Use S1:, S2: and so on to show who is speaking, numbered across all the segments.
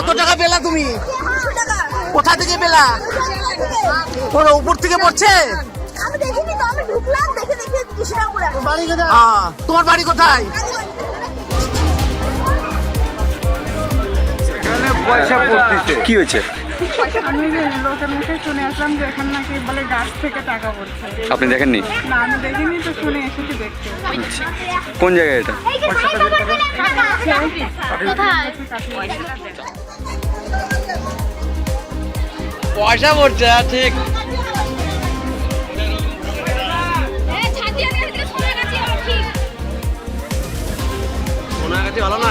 S1: তুমি
S2: পেলা তুমি?
S1: কোথা থেকে পেলা? তোর উপর থেকে পড়ছে?
S2: আমি দেখিনি তো আমি ঢুকলাম দেখে দেখে দুশো টাকা করে আসলাম।
S1: আহ, তোমার বাড়ি কোথায়?
S3: কি হয়েছে?
S4: আমি যে লোকের মুখে শুনে আসলাম যে এখানে নাকি বলে গাছ থেকে টাকা পড়ছে।
S3: আপনি দেখেননি?
S4: না আমি দেখিনি তো শুনে এসেছি দেখতে।
S3: কোন জায়গায় এটা?
S1: পয়সা পড়ছে ঠিক। সোনার কাছে ভালো না?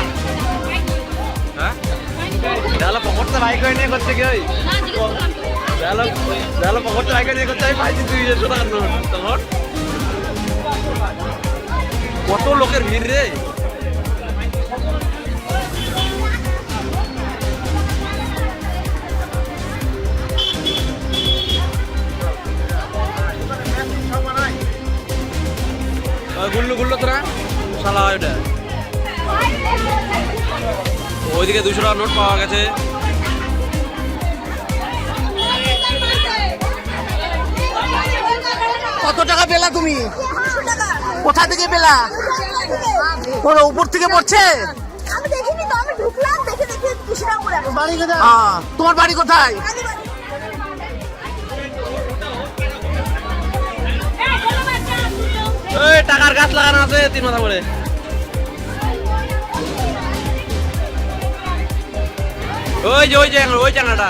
S1: হ্যাঁ? তাহলে বাইক করে নিয়ে করছে কি ওই? তাহলে পকেটটা বাইক করে নিয়ে করছে? আমি পাইছি দুই দেড়শো টাকার নোট তখন। কত লোকের ভিড় রে। গুল্লু গুল্লু তোরা? শালা, ওইটা। ওইদিকে দুশো টাকার নোট পাওয়া গেছে। কত টাকা পেলা তুমি? কোথা থেকে পেলা? ওর উপর থেকে পড়ছে?
S2: আমি দেখিনি তো আমি ঢুকলাম দেখে দেখে দুশো টাকা করে আসলাম।
S1: আহ, তোমার বাড়ি কোথায়? টাকার গাছ লাগানো আছে তিন মাথা করে। ওই যে ওই যে ওই জায়গাটা